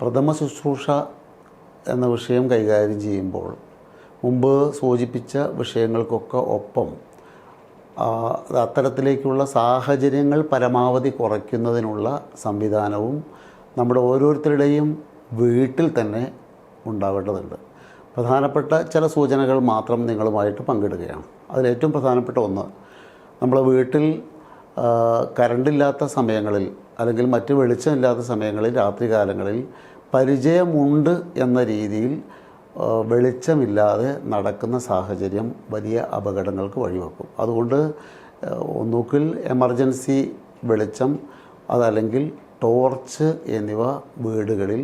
പ്രഥമ ശുശ്രൂഷ എന്ന വിഷയം കൈകാര്യം ചെയ്യുമ്പോൾ മുമ്പ് സൂചിപ്പിച്ച വിഷയങ്ങൾക്കൊക്കെ ഒപ്പം അത്തരത്തിലേക്കുള്ള സാഹചര്യങ്ങൾ പരമാവധി കുറയ്ക്കുന്നതിനുള്ള സംവിധാനവും നമ്മുടെ ഓരോരുത്തരുടെയും വീട്ടിൽ തന്നെ ഉണ്ടാവേണ്ടതുണ്ട് പ്രധാനപ്പെട്ട ചില സൂചനകൾ മാത്രം നിങ്ങളുമായിട്ട് പങ്കിടുകയാണ്. അതിലേറ്റവും പ്രധാനപ്പെട്ട ഒന്ന് നമ്മളെ വീട്ടിൽ കരണ്ടില്ലാത്ത സമയങ്ങളിൽ അല്ലെങ്കിൽ മറ്റ് വെളിച്ചമില്ലാത്ത സമയങ്ങളിൽ രാത്രികാലങ്ങളിൽ പരിചയമുണ്ട് എന്ന രീതിയിൽ വെളിച്ചമില്ലാതെ നടക്കുന്ന സാഹചര്യം വലിയ അപകടങ്ങൾക്ക് വഴിവെക്കും. അതുകൊണ്ട് ഒന്നുകിൽ എമർജൻസി വെളിച്ചം അതല്ലെങ്കിൽ ടോർച്ച് എന്നിവ വീടുകളിൽ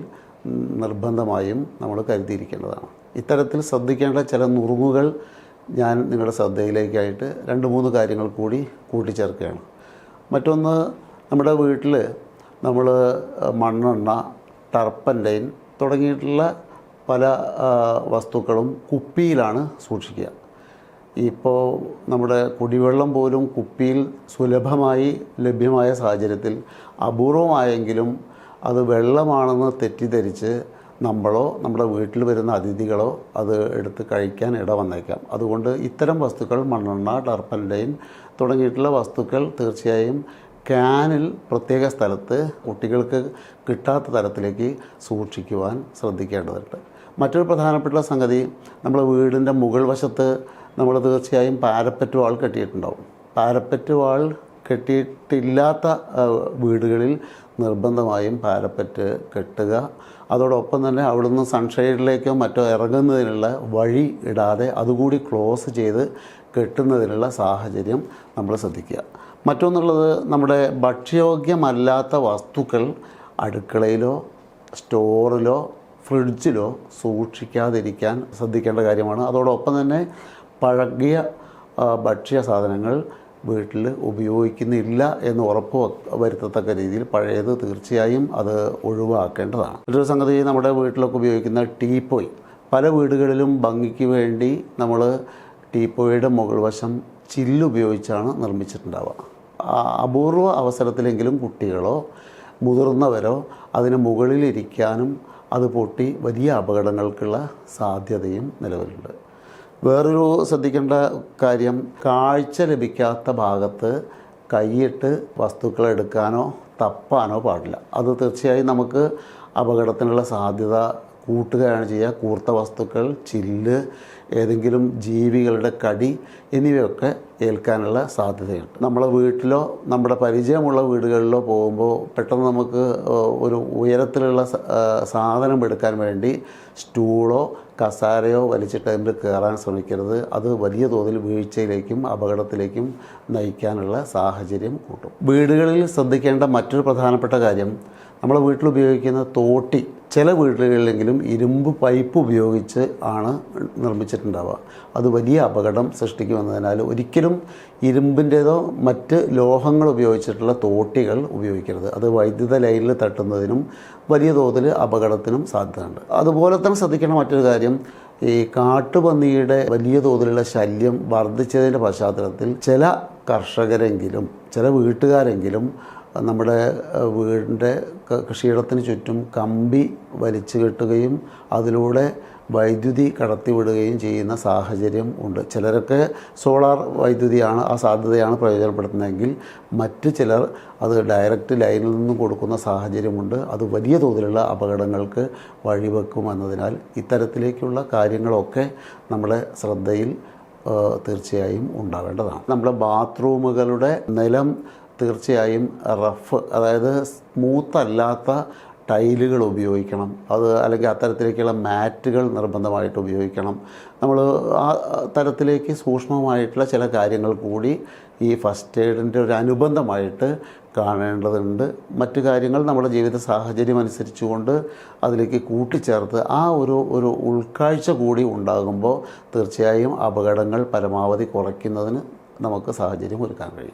നിർബന്ധമായും നമ്മൾ കരുതിയിരിക്കേണ്ടതാണ്. ഇത്തരത്തിൽ ശ്രദ്ധിക്കേണ്ട ചില നുറുങ്ങുകൾ ഞാൻ നിങ്ങളുടെ ശ്രദ്ധയിലേക്കായിട്ട് രണ്ട് മൂന്ന് കാര്യങ്ങൾ കൂടി കൂട്ടിച്ചേർക്കുകയാണ്. മറ്റൊന്ന് നമ്മുടെ വീട്ടിൽ നമ്മൾ മണ്ണെണ്ണ ടർപ്പന്റൈൻ തുടങ്ങിയിട്ടുള്ള പല വസ്തുക്കളും കുപ്പിയിലാണ് സൂക്ഷിക്കുക. ഇപ്പോൾ നമ്മുടെ കുടിവെള്ളം പോലും കുപ്പിയിൽ സുലഭമായി ലഭ്യമായ സാഹചര്യത്തിൽ അപൂർവമായെങ്കിലും അത് വെള്ളമാണെന്ന് തെറ്റിദ്ധരിച്ച് നമ്മളോ നമ്മുടെ വീട്ടിൽ വരുന്ന അതിഥികളോ അത് എടുത്ത് കഴിക്കാൻ ഇട വന്നേക്കാം. അതുകൊണ്ട് ഇത്തരം വസ്തുക്കൾ മണ്ണെണ്ണ ടർപ്പന്റൈൻ തുടങ്ങിയിട്ടുള്ള വസ്തുക്കൾ തീർച്ചയായും ക്യാനിൽ പ്രത്യേക സ്ഥലത്ത് കുട്ടികൾക്ക് കിട്ടാത്ത തരത്തിലേക്ക് സൂക്ഷിക്കുവാൻ ശ്രദ്ധിക്കേണ്ടതുണ്ട്. മറ്റൊരു പ്രധാനപ്പെട്ട സംഗതി നമ്മൾ വീടിന്റെ മുകൾ വശത്ത് നമ്മൾ തീർച്ചയായും പാരപ്പറ്റ് വാൾ കെട്ടിയിട്ടുണ്ടാവും. പാരപ്പറ്റ് വാൾ കെട്ടിയിട്ടില്ലാത്ത വീടുകളിൽ നിർബന്ധമായും പാരപ്പറ്റ് കെട്ടുക. അതോടൊപ്പം തന്നെ അവിടുന്ന് സൺഷെയ്ഡിലേക്കോ മറ്റോ ഇറങ്ങുന്നതിനുള്ള വഴി ഇടാതെ അതുകൂടി ക്ലോസ് ചെയ്ത് കെട്ടുന്നതിനുള്ള സാഹചര്യം നമ്മൾ ശ്രദ്ധിക്കുക. മറ്റൊന്നുള്ളത് നമ്മുടെ ഭക്ഷ്യയോഗ്യമല്ലാത്ത വസ്തുക്കൾ അടുക്കളയിലോ സ്റ്റോറിലോ ഫ്രിഡ്ജിലോ സൂക്ഷിക്കാതിരിക്കാൻ ശ്രദ്ധിക്കേണ്ട കാര്യമാണ്. അതോടൊപ്പം തന്നെ പഴകിയ ഭക്ഷ്യ സാധനങ്ങൾ വീട്ടിൽ ഉപയോഗിക്കുന്നില്ല എന്ന് ഉറപ്പ് വരുത്തത്തക്ക രീതിയിൽ പഴയത് തീർച്ചയായും അത് ഒഴിവാക്കേണ്ടതാണ്. മറ്റൊരു സംഗതി നമ്മുടെ വീട്ടിലൊക്കെ ഉപയോഗിക്കുന്ന ടീപ്പോയ്. പല വീടുകളിലും ഭംഗിക്ക് വേണ്ടി നമ്മൾ ടീപ്പോയുടെ മുകൾ വശം ചില്ലുപയോഗിച്ചാണ് നിർമ്മിച്ചിട്ടുണ്ടാവുക. അപൂർവ അവസരത്തിലെങ്കിലും കുട്ടികളോ മുതിർന്നവരോ അതിന് മുകളിലിരിക്കാനും അത് പൊട്ടി വലിയ അപകടങ്ങൾക്കുള്ള സാധ്യതയും നിലവിലുണ്ട്. വേറൊരു ശ്രദ്ധിക്കേണ്ട കാര്യം കാഴ്ച ലഭിക്കാത്ത ഭാഗത്ത് കൈയിട്ട് വസ്തുക്കൾ എടുക്കാനോ തപ്പാനോ പാടില്ല. അത് തീർച്ചയായും നമുക്ക് അപകടത്തിനുള്ള സാധ്യത കൂട്ടുകയാണ് ചെയ്യുക. കൂർത്ത വസ്തുക്കൾ ചില്ല് ഏതെങ്കിലും ജീവികളുടെ കടി എന്നിവയൊക്കെ ഏൽക്കാനുള്ള സാധ്യതയുണ്ട്. നമ്മളെ വീട്ടിലോ നമ്മുടെ പരിചയമുള്ള വീടുകളിലോ പോകുമ്പോൾ പെട്ടെന്ന് നമുക്ക് ഒരു ഉയരത്തിലുള്ള സാധനം എടുക്കാൻ വേണ്ടി സ്റ്റൂളോ കസാരയോ വലിച്ചിട്ട് അതിന്റെ കയറാൻ ശ്രമിക്കരുത്. അത് വലിയ തോതിൽ വീഴ്ചയിലേക്കും അപകടത്തിലേക്കും നയിക്കാനുള്ള സാഹചര്യം കൂട്ടും. വീടുകളിൽ ശ്രദ്ധിക്കേണ്ട മറ്റൊരു പ്രധാനപ്പെട്ട കാര്യം നമ്മളെ വീട്ടിൽ ഉപയോഗിക്കുന്ന തോട്ടി ചില വീടുകളിലെങ്കിലും ഇരുമ്പ് പൈപ്പ് ഉപയോഗിച്ച് ആണ് നിർമ്മിച്ചിട്ടുണ്ടാവുക. അത് വലിയ അപകടം സൃഷ്ടിക്കുമെന്നതിനാൽ ഒരിക്കലും ഇരുമ്പിന്റേതോ മറ്റ് ലോഹങ്ങൾ ഉപയോഗിച്ചിട്ടുള്ള തോട്ടികൾ ഉപയോഗിക്കരുത്. അത് വൈദ്യുത ലൈനിൽ തട്ടുന്നതിനും വലിയ തോതിൽ അപകടത്തിനും സാധ്യതയുണ്ട്. അതുപോലെ തന്നെ ശ്രദ്ധിക്കേണ്ട മറ്റൊരു കാര്യം ഈ കാട്ടുപന്നിയുടെ വലിയ തോതിലുള്ള ശല്യം വർദ്ധിച്ചതിന്റെ പശ്ചാത്തലത്തിൽ ചില കർഷകരെങ്കിലും ചില വീട്ടുകാരെങ്കിലും നമ്മുടെ വീടിന്റെ കൃഷിയിടത്തിന് ചുറ്റും കമ്പി വലിച്ചു കെട്ടുകയും അതിലൂടെ വൈദ്യുതി കടത്തിവിടുകയും ചെയ്യുന്ന സാഹചര്യം ഉണ്ട്. ചിലരൊക്കെ സോളാർ വൈദ്യുതിയാണ് ആ സാധ്യതയാണ് പ്രയോജനപ്പെടുത്തുന്നതെങ്കിൽ മറ്റ് ചിലർ അത് ഡയറക്റ്റ് ലൈനിൽ നിന്നും കൊടുക്കുന്ന സാഹചര്യമുണ്ട്. അത് വലിയ തോതിലുള്ള അപകടങ്ങൾക്ക് വഴിവെക്കുമെന്നതിനാൽ ഇത്തരത്തിലേക്കുള്ള കാര്യങ്ങളൊക്കെ നമ്മുടെ ശ്രദ്ധയിൽ തീർച്ചയായും ഉണ്ടാവേണ്ടതാണ്. നമ്മുടെ ബാത്റൂമുകളുടെ നിലം തീർച്ചയായും റഫ് അതായത് സ്മൂത്ത് അല്ലാത്ത ടൈലുകൾ ഉപയോഗിക്കണം. അത് അല്ലെങ്കിൽ അത്തരത്തിലേക്കുള്ള മാറ്റുകൾ നിർബന്ധമായിട്ട് ഉപയോഗിക്കണം. നമ്മൾ ആ തരത്തിലേക്ക് സൂക്ഷ്മമായിട്ടുള്ള ചില കാര്യങ്ങൾ കൂടി ഈ ഫസ്റ്റ് എയ്ഡിന്റെ ഒരു അനുബന്ധമായിട്ട് കാണേണ്ടതുണ്ട്. മറ്റു കാര്യങ്ങൾ നമ്മുടെ ജീവിത സാഹചര്യം അനുസരിച്ചുകൊണ്ട് അതിലേക്ക് കൂട്ടിച്ചേർത്ത് ആ ഒരു ഒരു ഉൾക്കാഴ്ച കൂടി ഉണ്ടാകുമ്പോൾ തീർച്ചയായും അപകടങ്ങൾ പരമാവധി കുറയ്ക്കുന്നതിന് നമുക്ക് സാഹചര്യം ഒരുക്കാൻ കഴിയും.